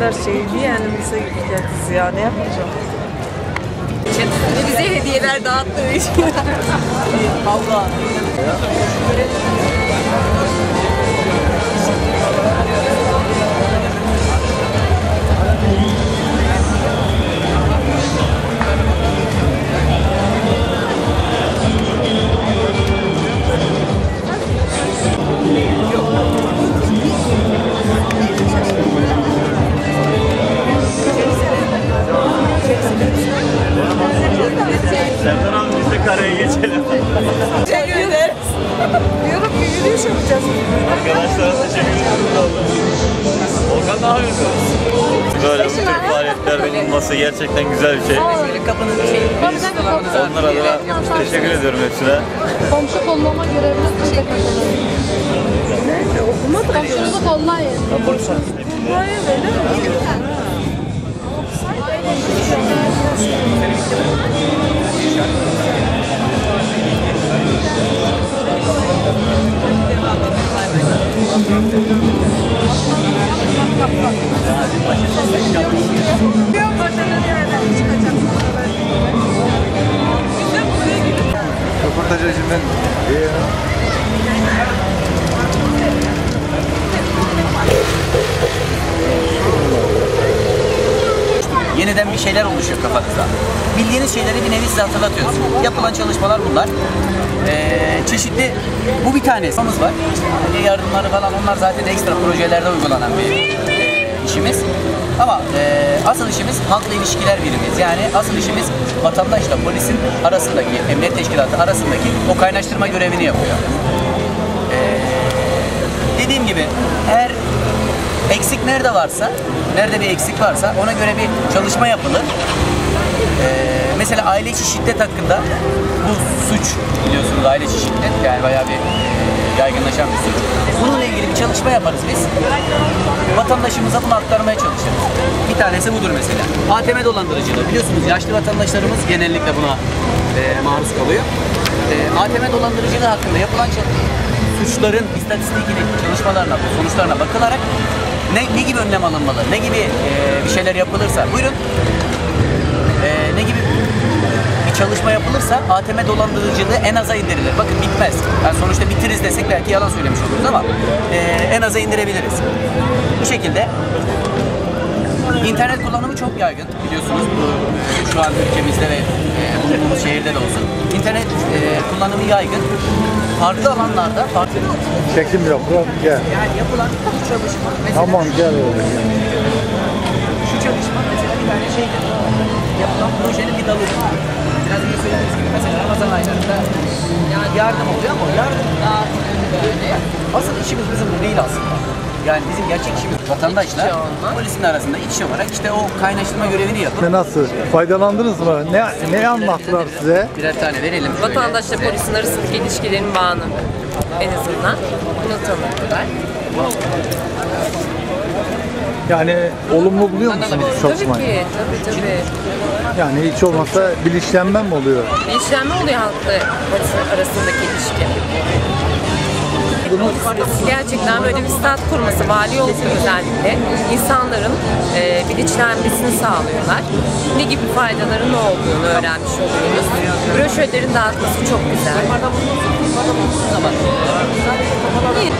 kadar şeydi yani bize gideceğiz ya ne yapacağım? Ve bize hediyeler dağıttığı için. Allah. Teşekkür ederiz. Diyorum ki yürüyüş yapacağız. Arkadaşlara teşekkür ederim. Volkan ne yapıyorsunuz? Böyle bu tür faaliyetlerin olması gerçekten güzel bir şey. Böyle kapının Onlar adına teşekkür ediyorum hepsine. Komşu kollama görevini siz de kazanın. Komşunuzu kollayın. Buraya böyle Röportaj rejimden yeniden bir şeyler oluşuyor kafanızda. Bildiğiniz şeyleri bir nevi size hatırlatıyorsunuz. Yapılan çalışmalar bunlar. Ee, çeşitli, bu bir tanesi. var. İşte yardımları falan onlar zaten ekstra projelerde uygulanan bir e, işimiz. Ama e, asıl işimiz halkla ilişkiler birimiz. Yani asıl işimiz vatandaşla polisin arasındaki, emniyet teşkilatı arasındaki o kaynaştırma görevini yapıyor. Dediğim gibi eğer eksik nerede varsa, nerede bir eksik varsa ona göre bir çalışma yapılır. Ee, mesela aile içi şiddet hakkında bu suç biliyorsunuz aile içi şiddet yani bayağı bir e, yaygınlaşan bir suç. Bununla ilgili bir çalışma yaparız biz. Vatandaşımıza bunu aktarmaya çalışırız. Bir tanesi budur mesela. ATM dolandırıcılığı biliyorsunuz yaşlı vatandaşlarımız genellikle buna e, maruz kalıyor. E, ATM dolandırıcılığı hakkında yapılan suçların istatistik çalışmalarına, sonuçlarına bakılarak ne, ne gibi önlem alınmalı, ne gibi e, bir şeyler yapılırsa, buyurun, E, ne gibi bir çalışma yapılırsa ATM dolandırıcılığı en aza indirilir. Bakın bitmez. Yani sonuçta bitiririz desek belki yalan söylemiş oluruz ama e, en aza indirebiliriz. Bu şekilde İnternet kullanımı çok yaygın biliyorsunuz bu e, şu an ülkemizde ve e, bulunduğumuz şehirde de olsun. İnternet e, kullanımı yaygın. Farklı alanlarda, farklı çekim yok. Bırak gel. yani yapılan bu çalışma mesela Tamam gel oğlum. şu çalışma mesela bir tane şeydir. Yapılan projenin bir dalı. Biraz önce söylediğiniz gibi mesela Ramazan aylarında yani yardım oluyor ama o yardım daha öyle. Asıl işimiz bizim bu değil aslında. Yani bizim gerçek işimiz vatandaşla polisin arasında iç içe olarak işte o kaynaştırma görevini yapıp Ne nasıl? Faydalandınız mı? Ne ne anlattılar size? birer tane verelim şöyle. Vatandaşla polisin arasındaki ilişkilerin bağını en azından bunu tanıttılar. Yani olumlu buluyor musunuz Tabii çalışmayı? ki, tabii tabii. Yani hiç olmazsa bilinçlenme mi oluyor? Bilinçlenme oluyor halkla polis arasındaki ilişki. Gerçekten böyle bir stat kurması, vali olsun özellikle insanların e, bilinçlenmesini sağlıyorlar. Ne gibi faydaları ne olduğunu öğrenmiş oluyoruz. Broşürlerin dağıtması çok güzel. İyi.